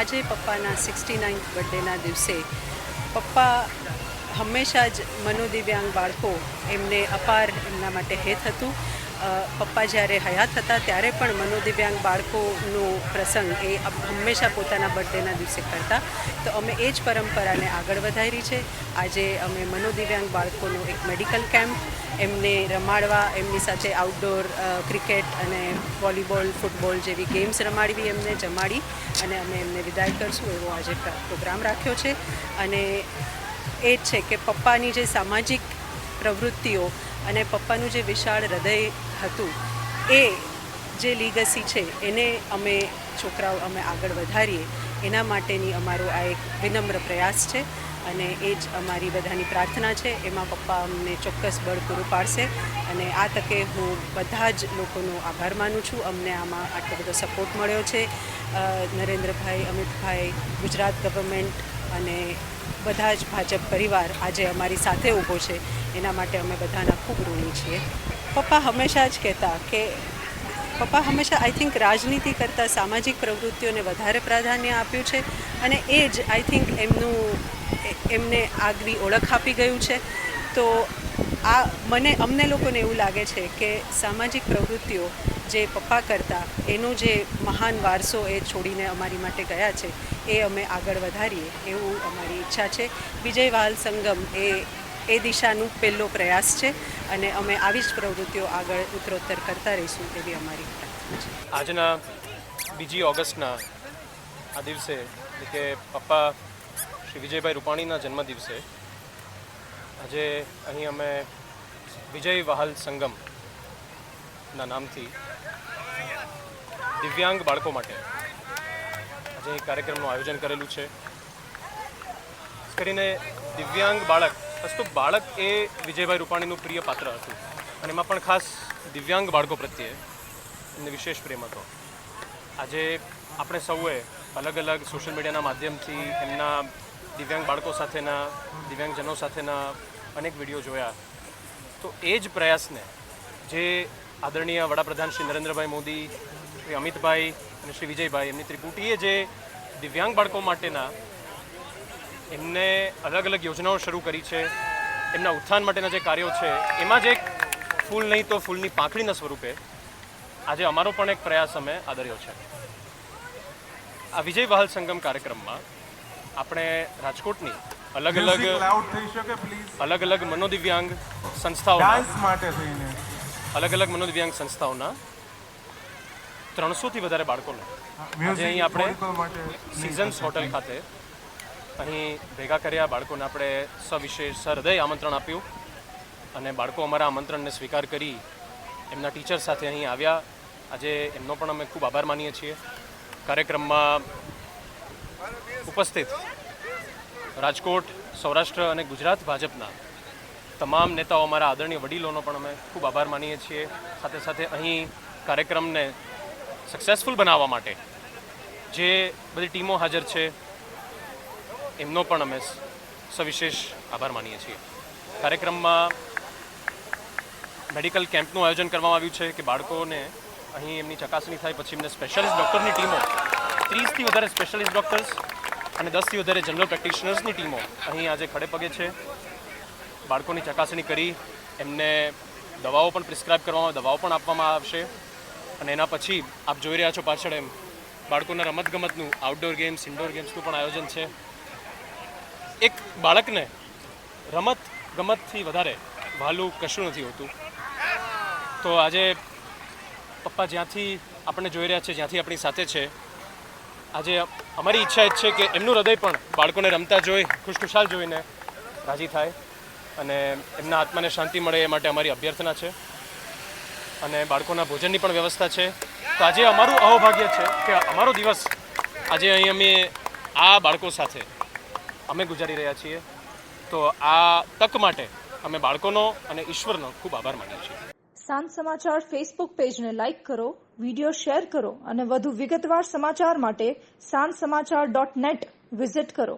આજે પપ્પાના sixty ninth બર્થડેના દિવસે પપ્પા હંમેશા જ મનોદિવ્યાંગ બાળકો એમને અપાર એમના માટે હેત હતું. પપ્પા જ્યારે હયાત હતા ત્યારે પણ મનોદિવ્યાંગ બાળકોનો પ્રસંગ એ હંમેશા પોતાના બર્થડેના દિવસે કરતા. તો અમે એ જ પરંપરાને આગળ વધારી છે. આજે અમે મનોદિવ્યાંગ બાળકોનો એક મેડિકલ કેમ્પ, એમને રમાડવા, એમની સાથે આઉટડોર ક્રિકેટ અને વોલીબોલ, ફૂટબોલ જેવી ગેમ્સ રમાડવી એમને જમાડી અને અમે એમને વિદાય કરશું એવો આજે પ્રોગ્રામ રાખ્યો છે. અને એ જ છે કે પપ્પાની જે સામાજિક પ્રવૃત્તિઓ અને પપ્પાનું જે વિશાળ હૃદય હતું, એ જે લીગસી છે, એને અમે છોકરાઓ અમે આગળ વધારીએ. એના માટેની અમારો આ એક વિનમ્ર પ્રયાસ છે અને એ જ અમારી બધાની પ્રાર્થના છે. એમાં પપ્પા અમને ચોક્કસ બળ પૂરું પાડશે અને આ તકે હું બધા જ લોકોનો આભાર માનું છું. અમને આમાં આટલો બધો સપોર્ટ મળ્યો છે. નરેન્દ્રભાઈ, અમિતભાઈ, ગુજરાત ગવર્મેન્ટ અને બધા જ ભાજપ પરિવાર આજે અમારી સાથે ઊભો છે. એના માટે અમે બધાના ખૂબ ઋણી છીએ. પપ્પા હંમેશા જ કહેતા કે, પપ્પા હંમેશા આઈ થિંક રાજનીતિ કરતાં સામાજિક પ્રવૃત્તિઓને વધારે પ્રાધાન્ય આપ્યું છે અને એ જ આઈ થિંક એમનું, એમને આગવી ઓળખ આપી ગયું છે. તો આ મને, અમને લોકોને એવું લાગે છે કે સામાજિક પ્રવૃત્તિઓ જે પપ્પા કરતા, એનો જે મહાન વારસો એ છોડીને અમારી માટે ગયા છે, એ અમે આગળ વધારીએ એવું અમારી ઈચ્છા છે. વિજય વાલ સંગમ એ એ દિશાનું પહેલો પ્રયાસ છે અને અમે આવી જ પ્રવૃત્તિઓ આગળ ઉત્તરોત્તર કરતા રહીશું એવી અમારી આજના બીજી ઓગસ્ટના આ દિવસે એટલે કે પપ્પા શ્રી વિજયભાઈ રૂપાણીના જન્મદિવસે, આજે અહીં અમે વિજય વહાલ સંગમના નામથી દિવ્યાંગ બાળકો માટે આજે કાર્યક્રમનું આયોજન કરેલું છે. કરીને દિવ્યાંગ બાળક અસ્તુ બાળક એ વિજયભાઈ રૂપાણીનું પ્રિય પાત્ર હતું. અને એમાં પણ ખાસ દિવ્યાંગ બાળકો પ્રત્યે એમને વિશેષ પ્રેમ હતો. આજે આપણે સૌએ અલગ અલગ સોશિયલ મીડિયાના માધ્યમથી એમના દિવ્યાંગ બાળકો સાથેના, દિવ્યાંગજનો સાથેના અનેક વીડિયો જોયા. તો એ જ પ્રયાસને જે આદરણીય વડાપ્રધાન શ્રી નરેન્દ્રભાઈ મોદી શ્રી અમિતભાઈ અને શ્રી વિજયભાઈ એમની ત્રિપુટીએ જે દિવ્યાંગ બાળકો માટેના એમને અલગ અલગ યોજનાઓ શરૂ કરી છે એમના ઉત્થાન માટેના જે કાર્યો છે એમાં જ એક ફૂલ નહીં તો ફૂલની પાંખડીના સ્વરૂપે આજે અમારો પણ એક પ્રયાસ અમે આદર્યો છે. આ વિજય વહાલ સંગમ કાર્યક્રમમાં આપણે રાજકોટની અલગ અલગ અલગ અલગ મનોદિવ્યાંગ થઈને. અલગ અલગ મનોદિવ્યાંગ સંસ્થાઓના ત્રણસોથી વધારે બાળકોને. આજે અહીં આપણે સિઝન્સ હોટલ ખાતે અહીં ભેગા કર્યા બાળકોને આપણે સવિશેષ સહૃદય આમંત્રણ આપ્યું અને બાળકો અમારા આમંત્રણને સ્વીકાર કરી એમના ટીચર સાથે અહીં આવ્યા. આજે એમનો પણ અમે ખૂબ આભાર માનીએ છીએ. કાર્યક્રમમાં ઉપસ્થિત રાજકોટ સૌરાષ્ટ્ર અને ગુજરાત ભાજપના તમામ નેતાઓ અમારા આદરણીય વડીલોનો પણ અમે ખૂબ આભાર માનીએ છીએ. સાથે સાથે અહીં કાર્યક્રમને સક્સેસફુલ બનાવવા માટે જે બધી ટીમો હાજર છે, એમનો પણ અમે સવિશેષ આભાર માનીએ છીએ. કાર્યક્રમમાં મેડિકલ કેમ્પનું આયોજન કરવામાં આવ્યું છે કે બાળકોને અહીં એમની ચકાસણી થાય, પછી એમને સ્પેશિયાલિસ્ટ ડૉક્ટરની ટીમો, ત્રીસથી વધારે સ્પેશિયાલિસ્ટ ડૉક્ટર્સ અને દસથી વધારે જનરલ પ્રેક્ટિશનર્સની ટીમો અહીં આજે ખડે પગે છે. બાળકોની ચકાસણી કરી, એમને દવાઓ પણ પ્રિસ્ક્રાઇબ કરવામાં, દવાઓ પણ આપવામાં આવશે. અને એના પછી આપ જોઈ રહ્યા છો પાછળ એમ બાળકોના રમતગમતનું આઉટડોર ગેમ્સ ઇન્ડોર ગેમ્સનું પણ આયોજન છે. એક બાળકને રમત ગમતથી વધારે વહાલું કશું નથી હોતું. તો આજે પપ્પા જ્યાંથી આપણને જોઈ રહ્યા છે, જ્યાંથી આપણી સાથે છે. આજે અમારી ઈચ્છા એ છે કે એમનું હૃદય પણ બાળકોને રમતા જોઈ, ખુશખુશાલ જોઈને રાજી થાય અને એમના આત્માને શાંતિ મળે એ માટે અમારી અભ્યર્થના છે. અને બાળકોના ભોજનની પણ વ્યવસ્થા છે. તો આજે અમારું અહોભાગ્ય છે કે અમારો દિવસ આજે અહીં અમે આ બાળકો સાથે અમે ગુજારી રહ્યા છીએ. તો આ તક માટે અમે બાળકોનો અને ઈશ્વરનો ખૂબ આભાર માનીએ છીએ. સાંજ સમાચાર ફેસબુક પેજને લાઇક કરો વિડિયો શેર કરો અને વધુ વિગતવાર સમાચાર માટે સાંજ સમાચાર ડોટ નેટ વિઝિટ કરો.